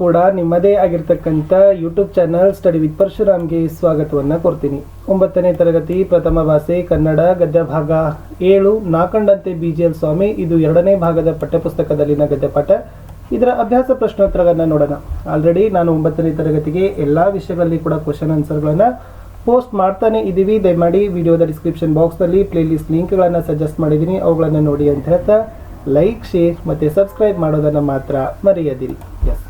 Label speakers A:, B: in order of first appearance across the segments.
A: ಕೂಡ ನಿಮ್ಮದೇ ಆಗಿರ್ತಕ್ಕಂಥ ಯೂಟ್ಯೂಬ್ ಚಾನಲ್ ಸ್ಟಡಿ ವಿತ್ ಪರಶುರಾಮ್ಗೆ ಸ್ವಾಗತವನ್ನು ಕೊಡ್ತೀನಿ. ಒಂಬತ್ತನೇ ತರಗತಿ ಪ್ರಥಮ ಭಾಷೆ ಕನ್ನಡ ಗದ್ಯ ಭಾಗ ಏಳು ನಾಕಂಡಂತೆ ಬಿ ಜಿ ಎಲ್ ಸ್ವಾಮಿ, ಇದು ಎರಡನೇ ಭಾಗದ ಪಠ್ಯಪುಸ್ತಕದಲ್ಲಿನ ಗದ್ಯಪಾಠ. ಇದರ ಅಭ್ಯಾಸ ಪ್ರಶ್ನೋತ್ತರಗಳನ್ನು ನೋಡೋಣ. ಆಲ್ರೆಡಿ ನಾನು ಒಂಬತ್ತನೇ ತರಗತಿಗೆ ಎಲ್ಲ ವಿಷಯಗಳಲ್ಲಿ ಕೂಡ ಕ್ವಶನ್ ಆನ್ಸರ್ಗಳನ್ನು ಪೋಸ್ಟ್ ಮಾಡ್ತಾನೆ ಇದ್ದೀವಿ. ದಯಮಾಡಿ ವಿಡಿಯೋದ ಡಿಸ್ಕ್ರಿಪ್ಷನ್ ಬಾಕ್ಸ್ನಲ್ಲಿ ಪ್ಲೇಲಿಸ್ಟ್ ಲಿಂಕ್ಗಳನ್ನು ಸಜೆಸ್ಟ್ ಮಾಡಿದ್ದೀನಿ. ಅವುಗಳನ್ನು ನೋಡಿ ಅಂತ ಹೇಳ್ತಾ ಲೈಕ್ ಶೇರ್ ಮತ್ತು ಸಬ್ಸ್ಕ್ರೈಬ್ ಮಾಡೋದನ್ನು ಮಾತ್ರ ಮರೆಯದಿರಿ. ಎಸ್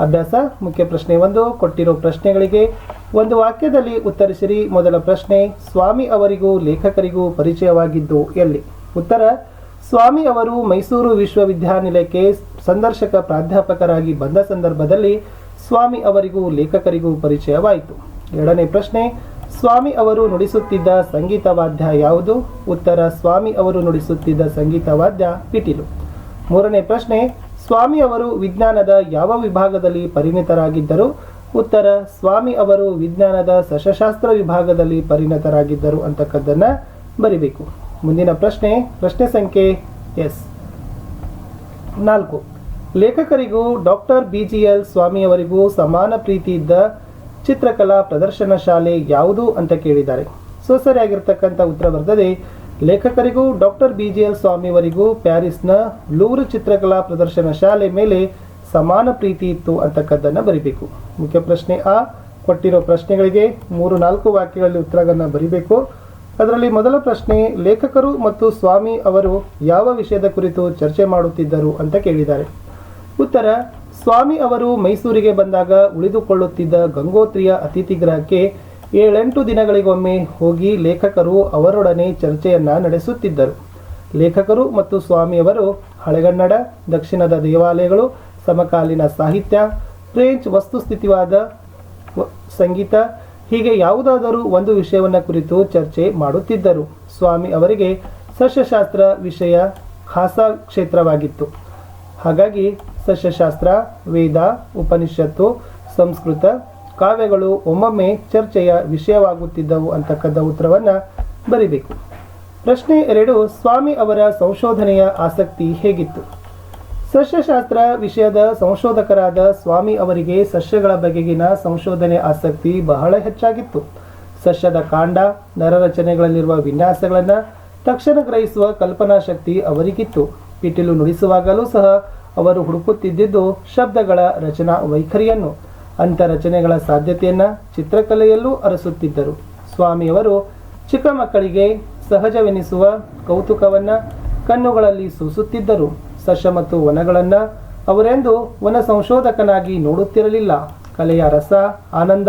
A: ಅಭ್ಯಾಸ, ಮುಖ್ಯ ಪ್ರಶ್ನೆ ಒಂದು, ಕೊಟ್ಟಿರೋ ಪ್ರಶ್ನೆಗಳಿಗೆ ಒಂದು ವಾಕ್ಯದಲ್ಲಿ ಉತ್ತರಿಸಿರಿ. ಮೊದಲ ಪ್ರಶ್ನೆ, ಸ್ವಾಮಿ ಅವರಿಗೂ ಲೇಖಕರಿಗೂ ಪರಿಚಯವಾಗಿದ್ದು ಎಲ್ಲಿ? ಉತ್ತರ, ಸ್ವಾಮಿ ಅವರು ಮೈಸೂರು ವಿಶ್ವವಿದ್ಯಾನಿಲಯಕ್ಕೆ ಸಂದರ್ಶಕ ಪ್ರಾಧ್ಯಾಪಕರಾಗಿ ಬಂದ ಸಂದರ್ಭದಲ್ಲಿ ಸ್ವಾಮಿ ಅವರಿಗೂ ಲೇಖಕರಿಗೂ ಪರಿಚಯವಾಯಿತು. ಎರಡನೇ ಪ್ರಶ್ನೆ, ಸ್ವಾಮಿ ಅವರು ನುಡಿಸುತ್ತಿದ್ದ ಸಂಗೀತ ವಾದ್ಯ ಯಾವುದು? ಉತ್ತರ, ಸ್ವಾಮಿ ಅವರು ನುಡಿಸುತ್ತಿದ್ದ ಸಂಗೀತ ವಾದ್ಯ ಪಿಟೀಲು. ಮೂರನೇ ಪ್ರಶ್ನೆ ಸ್ವಾಮಿ ಅವರು ವಿಜ್ಞಾನದ ಯಾವ ವಿಭಾಗದಲ್ಲಿ ಪರಿಣಿತರಾಗಿದ್ದರು? ಉತ್ತರ, ಸ್ವಾಮಿ ಅವರು ವಿಜ್ಞಾನದ ಸಸ್ಯಶಾಸ್ತ್ರ ವಿಭಾಗದಲ್ಲಿ ಪರಿಣತರಾಗಿದ್ದರು ಅಂತಕ್ಕದ್ದನ್ನು ಬರಿಬೇಕು. ಮುಂದಿನ ಪ್ರಶ್ನೆ ಪ್ರಶ್ನೆ ಸಂಖ್ಯೆ ಎಸ್. ನಾಲ್ಕು. ಲೇಖಕರಿಗೂ ಡಾಕ್ಟರ್ ಬಿ ಜಿ ಎಲ್ ಸ್ವಾಮಿಯವರಿಗೂ ಸಮಾನ ಪ್ರೀತಿ ಇದ್ದ ಚಿತ್ರಕಲಾ ಪ್ರದರ್ಶನ ಶಾಲೆ ಯಾವುದು ಅಂತ ಕೇಳಿದ್ದಾರೆ. ಸೊ, ಸರಿಯಾಗಿರ್ತಕ್ಕಂಥ ಉತ್ತರ ಬರ್ತದೆ. ಲೇಖಕರಿಗೂ ಡಾಕ್ಟರ್ ಬಿ ಜಿ ಎಲ್ ಸ್ವಾಮಿಯವರಿಗೂ ಪ್ಯಾರಿಸ್ನ ಲೂರ್ ಚಿತ್ರಕಲಾ ಪ್ರದರ್ಶನ ಶಾಲೆ ಮೇಲೆ ಸಮಾನ ಪ್ರೀತಿ ಇತ್ತು ಅಂತಕ್ಕದ್ದನ್ನು ಬರಿಬೇಕು. ಮುಖ್ಯ ಪ್ರಶ್ನೆ ಆ. ಕೊಟ್ಟಿರೋ ಪ್ರಶ್ನೆಗಳಿಗೆ ಮೂರು ನಾಲ್ಕು ವಾಕ್ಯಗಳಲ್ಲಿ ಉತ್ತರಗಳನ್ನು ಬರಿಬೇಕು. ಅದರಲ್ಲಿ ಮೊದಲ ಪ್ರಶ್ನೆ, ಲೇಖಕರು ಮತ್ತು ಸ್ವಾಮಿ ಅವರು ಯಾವ ವಿಷಯದ ಕುರಿತು ಚರ್ಚೆ ಮಾಡುತ್ತಿದ್ದರು ಅಂತ ಕೇಳಿದ್ದಾರೆ. ಉತ್ತರ, ಸ್ವಾಮಿ ಅವರು ಮೈಸೂರಿಗೆ ಬಂದಾಗ ಉಳಿದುಕೊಳ್ಳುತ್ತಿದ್ದ ಗಂಗೋತ್ರಿಯ ಅತಿಥಿ ಗೃಹಕ್ಕೆ ಏಳೆಂಟು ದಿನಗಳಿಗೊಮ್ಮೆ ಹೋಗಿ ಲೇಖಕರು ಅವರೊಡನೆ ಚರ್ಚೆಯನ್ನ ನಡೆಸುತ್ತಿದ್ದರು. ಲೇಖಕರು ಮತ್ತು ಸ್ವಾಮಿಯವರು ಹಳೆಗನ್ನಡ, ದಕ್ಷಿಣದ ದೇವಾಲಯಗಳು, ಸಮಕಾಲೀನ ಸಾಹಿತ್ಯ, ಫ್ರೆಂಚ್ ವಸ್ತುಸ್ಥಿತಿವಾದ ಸಂಗೀತ, ಹೀಗೆ ಯಾವುದಾದರೂ ಒಂದು ವಿಷಯವನ್ನು ಕುರಿತು ಚರ್ಚೆ ಮಾಡುತ್ತಿದ್ದರು. ಸ್ವಾಮಿ ಅವರಿಗೆ ಸಸ್ಯಶಾಸ್ತ್ರ ವಿಷಯ ಖಾಸ ಕ್ಷೇತ್ರವಾಗಿತ್ತು. ಹಾಗಾಗಿ ಸಸ್ಯಶಾಸ್ತ್ರ, ವೇದ, ಉಪನಿಷತ್ತು, ಸಂಸ್ಕೃತ ಕಾವ್ಯಗಳು ಒಮ್ಮೊಮ್ಮೆ ಚರ್ಚೆಯ ವಿಷಯವಾಗುತ್ತಿದ್ದವು ಅಂತಕ್ಕಂಥ ಉತ್ತರವನ್ನು ಬರೀಬೇಕು. ಪ್ರಶ್ನೆ ಎರಡು, ಸ್ವಾಮಿ ಅವರ ಸಂಶೋಧನೆಯ ಆಸಕ್ತಿ ಹೇಗಿತ್ತು? ಸಸ್ಯಶಾಸ್ತ್ರ ವಿಷಯದ ಸಂಶೋಧಕರಾದ ಸ್ವಾಮಿ ಅವರಿಗೆ ಸಸ್ಯಗಳ ಬಗೆಗಿನ ಸಂಶೋಧನೆ ಆಸಕ್ತಿ ಬಹಳ ಹೆಚ್ಚಾಗಿತ್ತು. ಸಸ್ಯದ ಕಾಂಡ, ನರರಚನೆಗಳಲ್ಲಿರುವ ವಿನ್ಯಾಸಗಳನ್ನು ತಕ್ಷಣ ಗ್ರಹಿಸುವ ಕಲ್ಪನಾ ಶಕ್ತಿ ಅವರಿಗಿತ್ತು. ಪಿಟೀಲು ನುಡಿಸುವಾಗಲೂ ಸಹ ಅವರು ಹುಡುಕುತ್ತಿದ್ದುದು ಶಬ್ದಗಳ ರಚನಾ ವೈಖರಿಯನ್ನು. ಅಂಥ ರಚನೆಗಳ ಸಾಧ್ಯತೆಯನ್ನು ಚಿತ್ರಕಲೆಯಲ್ಲೂ ಅರಸುತ್ತಿದ್ದರು. ಸ್ವಾಮಿಯವರು ಚಿಕ್ಕ ಮಕ್ಕಳಿಗೆ ಸಹಜವೆನಿಸುವ ಕೌತುಕವನ್ನು ಕಣ್ಣುಗಳಲ್ಲಿ ಸೂಸುತ್ತಿದ್ದರು. ಸಸ್ಯ ಮತ್ತು ವನಗಳನ್ನು ಅವರೆಂದು ವನ ಸಂಶೋಧಕನಾಗಿ ನೋಡುತ್ತಿರಲಿಲ್ಲ. ಕಲೆಯ ರಸ, ಆನಂದ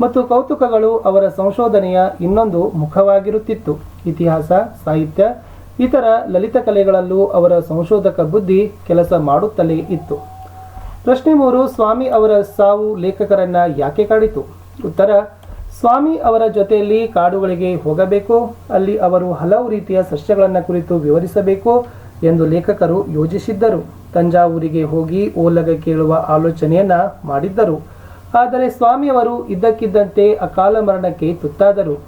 A: ಮತ್ತು ಕೌತುಕಗಳು ಅವರ ಸಂಶೋಧನೆಯ ಇನ್ನೊಂದು ಮುಖವಾಗಿರುತ್ತಿತ್ತು. ಇತಿಹಾಸ, ಸಾಹಿತ್ಯ, ಇತರ ಲಲಿತ ಕಲೆಗಳಲ್ಲೂ ಅವರ ಸಂಶೋಧಕ ಬುದ್ಧಿ ಕೆಲಸ ಮಾಡುತ್ತಲೇ ಇತ್ತು. ಪ್ರಶ್ನೆ ಮೂರು, ಸ್ವಾಮಿ ಅವರ ಸಾವು ಲೇಖಕರನ್ನ ಯಾಕೆ ಕಾಡಿತು? ಉತ್ತರ, ಸ್ವಾಮಿ ಅವರ ಜೊತೆಯಲ್ಲಿ ಕಾಡುಗಳಿಗೆ ಹೋಗಬೇಕು, ಅಲ್ಲಿ ಅವರು ಹಲವು ರೀತಿಯ ಸಸ್ಯಗಳನ್ನು ಕುರಿತು ವಿವರಿಸಬೇಕು ಎಂದು ಲೇಖಕರು ಯೋಜಿಸಿದ್ದರು. ತಂಜಾವೂರಿಗೆ ಹೋಗಿ ಓಲಗ ಕೇಳುವ ಆಲೋಚನೆಯನ್ನ ಮಾಡಿದ್ದರು. ಆದರೆ ಸ್ವಾಮಿಯವರು ಇದ್ದಕ್ಕಿದ್ದಂತೆ ಅಕಾಲ ಮರಣಕ್ಕೆ ತುತ್ತಾದರು.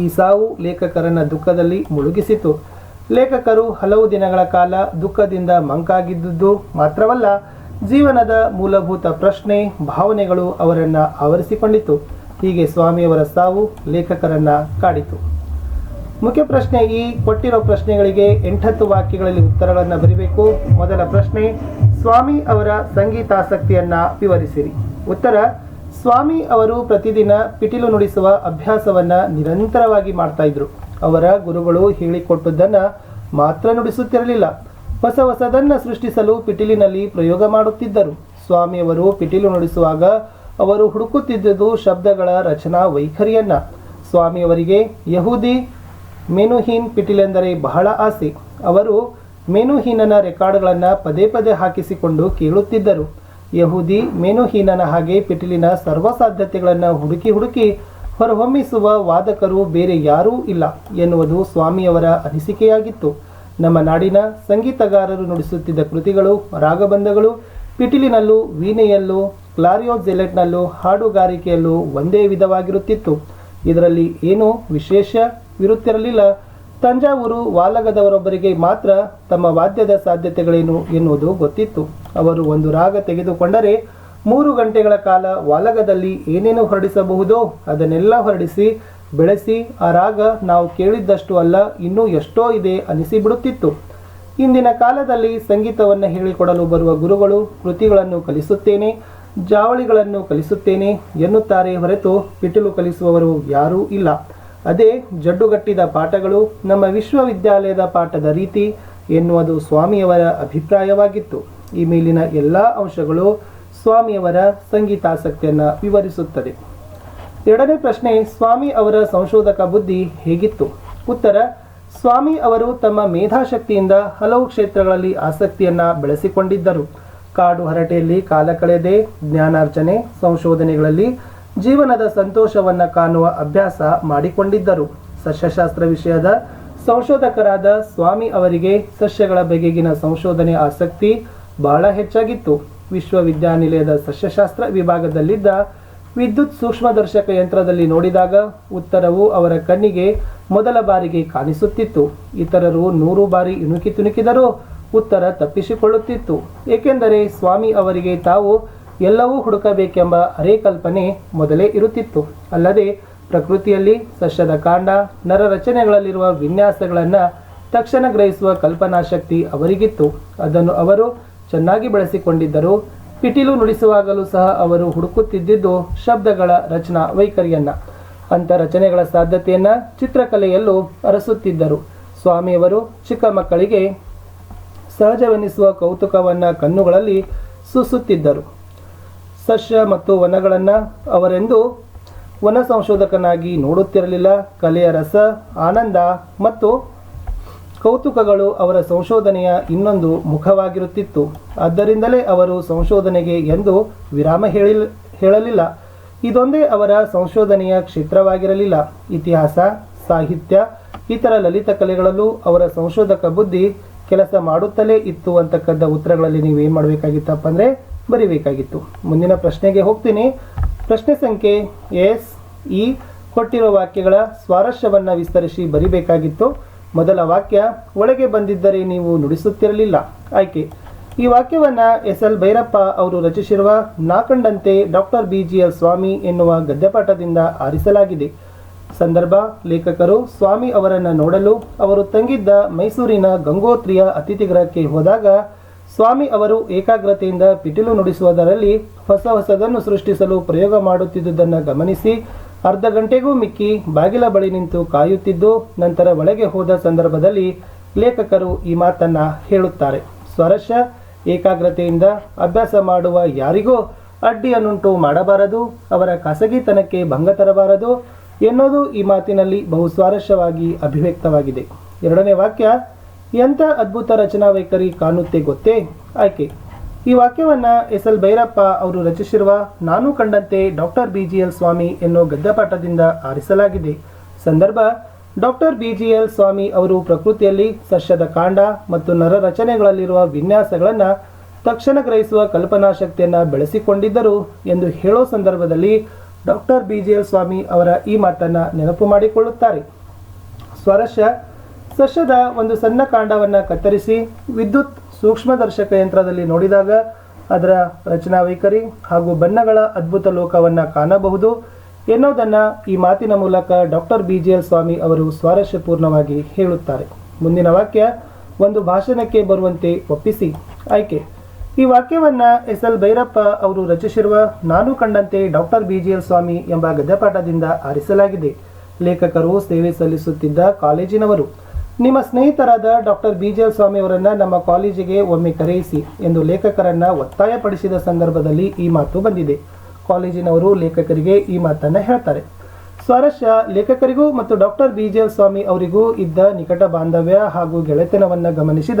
A: ಈ ಸಾವು ಲೇಖಕರನ್ನ ದುಃಖದಲ್ಲಿ ಮುಳುಗಿಸಿತು. ಲೇಖಕರು ಹಲವು ದಿನಗಳ ಕಾಲ ದುಃಖದಿಂದ ಮಂಕಾಗಿದ್ದುದು ಮಾತ್ರವಲ್ಲ ಜೀವನದ ಮೂಲಭೂತ ಪ್ರಶ್ನೆ, ಭಾವನೆಗಳು ಅವರನ್ನು ಆವರಿಸಿಕೊಂಡಿತು ಹೀಗೆ ಸ್ವಾಮಿಯವರ ಸಾವು ಲೇಖಕರನ್ನ ಕಾಡಿತು. ಮುಖ್ಯ ಪ್ರಶ್ನೆ ಈ, ಕೊಟ್ಟಿರೋ ಪ್ರಶ್ನೆಗಳಿಗೆ ಎಂಟತ್ತು ವಾಕ್ಯಗಳಲ್ಲಿ ಉತ್ತರಗಳನ್ನು ಬರೀಬೇಕು. ಮೊದಲ ಪ್ರಶ್ನೆ, ಸ್ವಾಮಿ ಅವರ ಸಂಗೀತಾಸಕ್ತಿಯನ್ನು ವಿವರಿಸಿರಿ. ಉತ್ತರ, ಸ್ವಾಮಿ ಅವರು ಪ್ರತಿದಿನ ಪಿಟಿಲು ನುಡಿಸುವ ಅಭ್ಯಾಸವನ್ನ ನಿರಂತರವಾಗಿ ಮಾಡ್ತಾ ಅವರ ಗುರುಗಳು ಹೇಳಿಕೊಟ್ಟದ್ದನ್ನು ಮಾತ್ರ ನುಡಿಸುತ್ತಿರಲಿಲ್ಲ. ಹೊಸ ಹೊಸದನ್ನು ಸೃಷ್ಟಿಸಲು ಪಿಟೀಲಿನಲ್ಲಿ ಪ್ರಯೋಗ ಮಾಡುತ್ತಿದ್ದರು. ಸ್ವಾಮಿಯವರು ಪಿಟೀಲು ನುಡಿಸುವಾಗ ಅವರು ಹುಡುಕುತ್ತಿದ್ದುದು ಶಬ್ದಗಳ ರಚನಾ ವೈಖರಿಯನ್ನ. ಸ್ವಾಮಿಯವರಿಗೆ, ಯಹೂದಿ ಮೆನುಹೀನ್ ಪಿಟೀಲೆಂದರೆ ಬಹಳ ಆಸೆ. ಅವರು ಮೆನುಹೀನನ ರೆಕಾರ್ಡ್ಗಳನ್ನು ಪದೇ ಪದೇ ಹಾಕಿಸಿಕೊಂಡು ಕೇಳುತ್ತಿದ್ದರು. ಯಹೂದಿ ಮೆನುಹೀನನ ಹಾಗೆ ಪಿಟೀಲಿನ ಸರ್ವಸಾಧ್ಯತೆಗಳನ್ನು ಹುಡುಕಿ ಹುಡುಕಿ ಹೊರಹೊಮ್ಮಿಸುವ ವಾದಕರು ಬೇರೆ ಯಾರೂ ಇಲ್ಲ ಎನ್ನುವುದು ಸ್ವಾಮಿಯವರ ಅನಿಸಿಕೆಯಾಗಿತ್ತು. ನಮ್ಮ ನಾಡಿನ ಸಂಗೀತಗಾರರು ನುಡಿಸುತ್ತಿದ್ದ ಕೃತಿಗಳು, ರಾಗಬಂಧಗಳು, ಪಿಟಿಲಿನಲ್ಲೂ, ವೀಣೆಯಲ್ಲೂ ಕ್ಲಾರಿಯೋ ಜೆಲೆಟ್ನಲ್ಲೂ ಹಾಡುಗಾರಿಕೆಯಲ್ಲೂ ಒಂದೇ ವಿಧವಾಗಿರುತ್ತಿತ್ತು. ಇದರಲ್ಲಿ ಏನೂ ವಿಶೇಷವಿರುತ್ತಿರಲಿಲ್ಲ ತಂಜಾವೂರು ವಾಲಗದವರೊಬ್ಬರಿಗೆ ಮಾತ್ರ ತಮ್ಮ ವಾದ್ಯದ ಸಾಧ್ಯತೆಗಳೇನು ಎನ್ನುವುದು ಗೊತ್ತಿತ್ತು. ಅವರು ಒಂದು ರಾಗ ತೆಗೆದುಕೊಂಡರೆ ಮೂರು ಗಂಟೆಗಳ ಕಾಲ ವಾಲಗದಲ್ಲಿ ಏನೇನು ಹೊರಡಿಸಬಹುದೋ ಅದನ್ನೆಲ್ಲ ಹೊರಡಿಸಿ ಬೆಳೆಸಿ ಆ ರಾಗ ನಾವು ಕೇಳಿದ್ದಷ್ಟು ಅಲ್ಲ, ಇನ್ನೂ ಎಷ್ಟೋ ಇದೆ ಅನಿಸಿಬಿಡುತ್ತಿತ್ತು. ಇಂದಿನ ಕಾಲದಲ್ಲಿ ಸಂಗೀತವನ್ನು ಹೇಳಿಕೊಡಲು ಬರುವ ಗುರುಗಳು ಕೃತಿಗಳನ್ನು ಕಲಿಸುತ್ತೇನೆ, ಜಾವಳಿಗಳನ್ನು ಕಲಿಸುತ್ತೇನೆ ಎನ್ನುತ್ತಾರೆ ಹೊರತು ಪಿಟಿಲು ಕಲಿಸುವವರು ಯಾರೂ ಇಲ್ಲ. ಅದೇ ಜಡ್ಡುಗಟ್ಟಿದ ಪಾಠಗಳು ನಮ್ಮ ವಿಶ್ವವಿದ್ಯಾಲಯದ ಪಾಠದ ರೀತಿ ಎನ್ನುವುದು ಸ್ವಾಮಿಯವರ ಅಭಿಪ್ರಾಯವಾಗಿತ್ತು. ಈ ಮೇಲಿನ ಎಲ್ಲ ಅಂಶಗಳು ಸ್ವಾಮಿಯವರ ಸಂಗೀತಾಸಕ್ತಿಯನ್ನು ವಿವರಿಸುತ್ತದೆ. ಎರಡನೇ ಪ್ರಶ್ನೆ, ಸ್ವಾಮಿ ಅವರ ಸಂಶೋಧಕ ಬುದ್ಧಿ ಹೇಗಿತ್ತು? ಉತ್ತರ, ಸ್ವಾಮಿ ಅವರು ತಮ್ಮ ಮೇಧಾಶಕ್ತಿಯಿಂದ ಹಲವು ಕ್ಷೇತ್ರಗಳಲ್ಲಿ ಆಸಕ್ತಿಯನ್ನ ಬೆಳೆಸಿಕೊಂಡಿದ್ದರು. ಕಾಡು ಹರಟೆಯಲ್ಲಿ ಕಾಲ ಕಳೆದೆ ಜ್ಞಾನಾರ್ಚನೆ ಸಂಶೋಧನೆಗಳಲ್ಲಿ ಜೀವನದ ಸಂತೋಷವನ್ನ ಕಾಣುವ ಅಭ್ಯಾಸ ಮಾಡಿಕೊಂಡಿದ್ದರು. ಸಸ್ಯಶಾಸ್ತ್ರ ವಿಷಯದ ಸಂಶೋಧಕರಾದ ಸ್ವಾಮಿ ಅವರಿಗೆ ಸಸ್ಯಗಳ ಬಗೆಗಿನ ಸಂಶೋಧನೆ ಆಸಕ್ತಿ ಬಹಳ ಹೆಚ್ಚಾಗಿತ್ತು. ವಿಶ್ವವಿದ್ಯಾನಿಲಯದ ಸಸ್ಯಶಾಸ್ತ್ರ ವಿಭಾಗದಲ್ಲಿದ್ದ ವಿದ್ಯುತ್ ಸೂಕ್ಷ್ಮದರ್ಶಕ ಯಂತ್ರದಲ್ಲಿ ನೋಡಿದಾಗ ಉತ್ತರವು ಅವರ ಕಣ್ಣಿಗೆ ಮೊದಲ ಬಾರಿಗೆ ಕಾಣಿಸುತ್ತಿತ್ತು. ಇತರರು ನೂರು ಬಾರಿ ಇಣುಕಿ ತುಣುಕಿದರೂ ಉತ್ತರ ತಪ್ಪಿಸಿಕೊಳ್ಳುತ್ತಿತ್ತು. ಏಕೆಂದರೆ ಸ್ವಾಮಿ ಅವರಿಗೆ ತಾವು ಎಲ್ಲವೂ ಹುಡುಕಬೇಕೆಂಬ ಅರೆ ಕಲ್ಪನೆ ಮೊದಲೇ ಇರುತ್ತಿತ್ತು. ಅಲ್ಲದೆ ಪ್ರಕೃತಿಯಲ್ಲಿ ಸಸ್ಯದ ಕಾಂಡ, ನರ ರಚನೆಗಳಲ್ಲಿರುವ ವಿನ್ಯಾಸಗಳನ್ನು ತಕ್ಷಣ ಗ್ರಹಿಸುವ ಕಲ್ಪನಾಶಕ್ತಿ ಅವರಿಗಿತ್ತು. ಅದನ್ನು ಅವರು ಚೆನ್ನಾಗಿ ಬೆಳೆಸಿಕೊಂಡಿದ್ದರು. ಪಿಟೀಲು ನುಡಿಸುವಾಗಲೂ ಸಹ ಅವರು ಹುಡುಕುತ್ತಿದ್ದುದು ಶಬ್ದಗಳ ರಚನಾ ವೈಖರಿಯನ್ನ. ಅಂಥ ರಚನೆಗಳ ಸಾಧ್ಯತೆಯನ್ನ ಚಿತ್ರಕಲೆಯಲ್ಲೂ ಅರಸುತ್ತಿದ್ದರು. ಸ್ವಾಮಿಯವರು ಚಿಕ್ಕ ಮಕ್ಕಳಿಗೆ ಸಹಜವೆನಿಸುವ ಕೌತುಕವನ್ನ ಕಣ್ಣುಗಳಲ್ಲಿ ಸೂಸುತ್ತಿದ್ದರು. ಸಸ್ಯ ಮತ್ತು ವನಗಳನ್ನು ಅವರೆಂದು ವನ ಸಂಶೋಧಕನಾಗಿ ನೋಡುತ್ತಿರಲಿಲ್ಲ. ಕಲೆಯ ರಸ, ಆನಂದ ಮತ್ತು ಕೌತುಕಗಳು ಅವರ ಸಂಶೋಧನೆಯ ಇನ್ನೊಂದು ಮುಖವಾಗಿರುತ್ತಿತ್ತು. ಆದ್ದರಿಂದಲೇ ಅವರು ಸಂಶೋಧನೆಗೆ ಎಂದು ವಿರಾಮ ಹೇಳಿಲ್, ಹೇಳಲಿಲ್ಲ. ಇದೊಂದೇ ಅವರ ಸಂಶೋಧನೆಯ ಕ್ಷೇತ್ರವಾಗಿರಲಿಲ್ಲ. ಇತಿಹಾಸ, ಸಾಹಿತ್ಯ, ಇತರ ಲಲಿತ ಕಲೆಗಳಲ್ಲೂ ಅವರ ಸಂಶೋಧಕ ಬುದ್ಧಿ ಕೆಲಸ ಮಾಡುತ್ತಲೇ ಇತ್ತು ಅಂತಕ್ಕಂಥ ಉತ್ತರಗಳಲ್ಲಿ ನೀವು ಏನು ಮಾಡಬೇಕಾಗಿತ್ತಪ್ಪ ಅಂದರೆ ಬರಿಬೇಕಾಗಿತ್ತು. ಮುಂದಿನ ಪ್ರಶ್ನೆಗೆ ಹೋಗ್ತೀನಿ. ಪ್ರಶ್ನೆ ಸಂಖ್ಯೆ ಎಸ್ ಇ ಕೊಟ್ಟಿರುವ ವಾಕ್ಯಗಳ ಸ್ವಾರಸ್ಯವನ್ನು ವಿಸ್ತರಿಸಿ ಬರಿಬೇಕಾಗಿತ್ತು. ಮೊದಲ ವಾಕ್ಯ ಒಳಗೆ ಬಂದಿದ್ದರೆ ನೀವು ನುಡಿಸುತ್ತಿರಲಿಲ್ಲ. ಆಯ್ಕೆ. ಈ ವಾಕ್ಯವನ್ನ ಎಸ್ ಎಲ್ ಭೈರಪ್ಪ ಅವರು ರಚಿಸಿರುವ ನಾಕಂಡಂತೆ doctor B G L Swamy ಎನ್ನುವ ಗದ್ಯಪಾಠದಿಂದ ಆರಿಸಲಾಗಿದೆ. ಸಂದರ್ಭ, ಲೇಖಕರು ಸ್ವಾಮಿ ಅವರನ್ನು ನೋಡಲು ಅವರು ತಂಗಿದ್ದ ಮೈಸೂರಿನ ಗಂಗೋತ್ರಿಯ ಅತಿಥಿ ಗೃಹಕ್ಕೆ ಹೋದಾಗ ಸ್ವಾಮಿ ಅವರು ಏಕಾಗ್ರತೆಯಿಂದ ಪಿಟಿಲು ನುಡಿಸುವುದರಲ್ಲಿ ಹೊಸ ಹೊಸದನ್ನು ಸೃಷ್ಟಿಸಲು ಪ್ರಯೋಗ ಮಾಡುತ್ತಿದ್ದುದನ್ನು ಗಮನಿಸಿ ಅರ್ಧ ಗಂಟೆಗೂ ಮಿಕ್ಕಿ ಬಾಗಿಲ ಬಳಿ ನಿಂತು ಕಾಯುತ್ತಿದ್ದು ನಂತರ ಒಳಗೆ ಹೋದ ಸಂದರ್ಭದಲ್ಲಿ ಲೇಖಕರು ಈ ಮಾತನ್ನ ಹೇಳುತ್ತಾರೆ. ಸ್ವರಶ, ಏಕಾಗ್ರತೆಯಿಂದ ಅಭ್ಯಾಸ ಮಾಡುವ ಯಾರಿಗೂ ಅಡ್ಡಿಯನ್ನುಂಟು ಮಾಡಬಾರದು, ಅವರ ಖಾಸಗಿತನಕ್ಕೆ ಭಂಗ ತರಬಾರದು ಎನ್ನುವುದು ಈ ಮಾತಿನಲ್ಲಿ ಬಹು ಸ್ವಾರಸ್ಯವಾಗಿ ಅಭಿವ್ಯಕ್ತವಾಗಿದೆ. ಎರಡನೇ ವಾಕ್ಯ, ಎಂಥ ಅದ್ಭುತ ರಚನಾ ವೈಖರಿ ಕಾಣುತ್ತೆ ಗೊತ್ತೇ? ಆಯ್ಕೆ. ಈ ವಾಕ್ಯವನ್ನ ಎಸ್ ಎಲ್ ಭೈರಪ್ಪ ಅವರು ರಚಿಸಿರುವ ನಾನು ಕಂಡಂತೆ doctor B G L Swamy ಎನ್ನುವ ಗದ್ಯಪಾಠದಿಂದ ಆರಿಸಲಾಗಿದೆ. ಸಂದರ್ಭ, doctor B G L Swamy ಅವರು ಪ್ರಕೃತಿಯಲ್ಲಿ ಸಸ್ಯದ ಕಾಂಡ ಮತ್ತು ನರ ರಚನೆಗಳಲ್ಲಿರುವ ವಿನ್ಯಾಸಗಳನ್ನು ತಕ್ಷಣ ಗ್ರಹಿಸುವ ಕಲ್ಪನಾ ಶಕ್ತಿಯನ್ನು ಬೆಳೆಸಿಕೊಂಡಿದ್ದರು ಎಂದು ಹೇಳೋ ಸಂದರ್ಭದಲ್ಲಿ doctor B G L Swamy ಅವರ ಈ ಮಾತನ್ನು ನೆನಪು ಮಾಡಿಕೊಳ್ಳುತ್ತಾರೆ. ಸ್ವರಸ್ಯ ಸಸ್ಯದ ಒಂದು ಸಣ್ಣ ಕಾಂಡವನ್ನು ಕತ್ತರಿಸಿ ವಿದ್ಯುತ್ ಸೂಕ್ಷ್ಮದರ್ಶಕ ಯಂತ್ರದಲ್ಲಿ ನೋಡಿದಾಗ ಅದರ ರಚನಾ ವೈಖರಿ ಹಾಗೂ ಬಣ್ಣಗಳ ಅದ್ಭುತ ಲೋಕವನ್ನು ಕಾಣಬಹುದು ಎನ್ನುವುದನ್ನು ಈ ಮಾತಿನ ಮೂಲಕ doctor B G L Swamy ಅವರು ಸ್ವಾರಸ್ಯಪೂರ್ಣವಾಗಿ ಹೇಳುತ್ತಾರೆ. ಮುಂದಿನ ವಾಕ್ಯ, ಒಂದು ಭಾಷಣಕ್ಕೆ ಬರುವಂತೆ ಒಪ್ಪಿಸಿ. ಆಯ್ಕೆ. ಈ ವಾಕ್ಯವನ್ನ ಎಸ್ ಎಲ್ ಭೈರಪ್ಪ ಅವರು ರಚಿಸಿರುವ ನಾನು ಕಂಡಂತೆ doctor B G L Swamy ಎಂಬ ಗದ್ಯಪಾಠದಿಂದ ಆರಿಸಲಾಗಿದೆ. ಲೇಖಕರು ಸೇವೆ ಸಲ್ಲಿಸುತ್ತಿದ್ದ ಕಾಲೇಜಿನವರು. ನಿಮ್ಮ ಸ್ನೇಹಿತರಾದ doctor B G L Swamy ಅವರನ್ನ ನಮ್ಮ ಕಾಲೇಜಿಗೆ ಒಮ್ಮೆ ಕರೆಯಿಸಿ ಎಂದು ಲೇಖಕರನ್ನ ಒತ್ತಾಯಪಡಿಸಿದ ಸಂದರ್ಭದಲ್ಲಿ ಈ ಮಾತು ಬಂದಿದೆ. ಕಾಲೇಜಿನವರು ಲೇಖಕರಿಗೆ ಈ ಮಾತನ್ನ ಹೇಳ್ತಾರೆ. ಸ್ವಾರಸ್ಯ, ಲೇಖಕರಿಗೂ ಮತ್ತು doctor B G L Swamy ಅವರಿಗೂ ಇದ್ದ ನಿಕಟ ಬಾಂಧವ್ಯ ಹಾಗೂ ಗೆಳೆತನವನ್ನು ಗಮನಿಸಿದ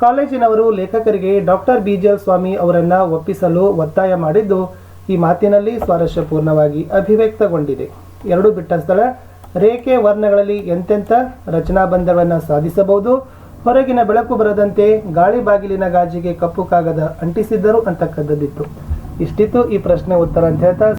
A: ಕಾಲೇಜಿನವರು ಲೇಖಕರಿಗೆ doctor B G L Swamy ಅವರನ್ನು ಒಪ್ಪಿಸಲು ಒತ್ತಾಯ ಮಾಡಿದ್ದು ಈ ಮಾತಿನಲ್ಲಿ ಸ್ವಾರಸ್ಯಪೂರ್ಣವಾಗಿ ಅಭಿವ್ಯಕ್ತಗೊಂಡಿದೆ. ಎರಡು ಬಿಟ್ಟ ಸ್ಥಳ ರೇಖೆ ವರ್ಣಗಳಲ್ಲಿ ಎಂತೆಂಥ ರಚನಾ ಬಂಧಗಳನ್ನು ಸಾಧಿಸಬಹುದು? ಹೊರಗಿನ ಬೆಳಕು ಬರದಂತೆ ಗಾಳಿ ಬಾಗಿಲಿನ ಗಾಜಿಗೆ ಕಪ್ಪು ಕಾಗದ ಅಂಟಿಸಿದ್ದರು ಅಂತಕ್ಕಂಥದ್ದಿತ್ತು. ಇಷ್ಟಿತ್ತು ಈ ಪ್ರಶ್ನೆ ಉತ್ತರ ಅಂತ ಹೇಳ್ತಾ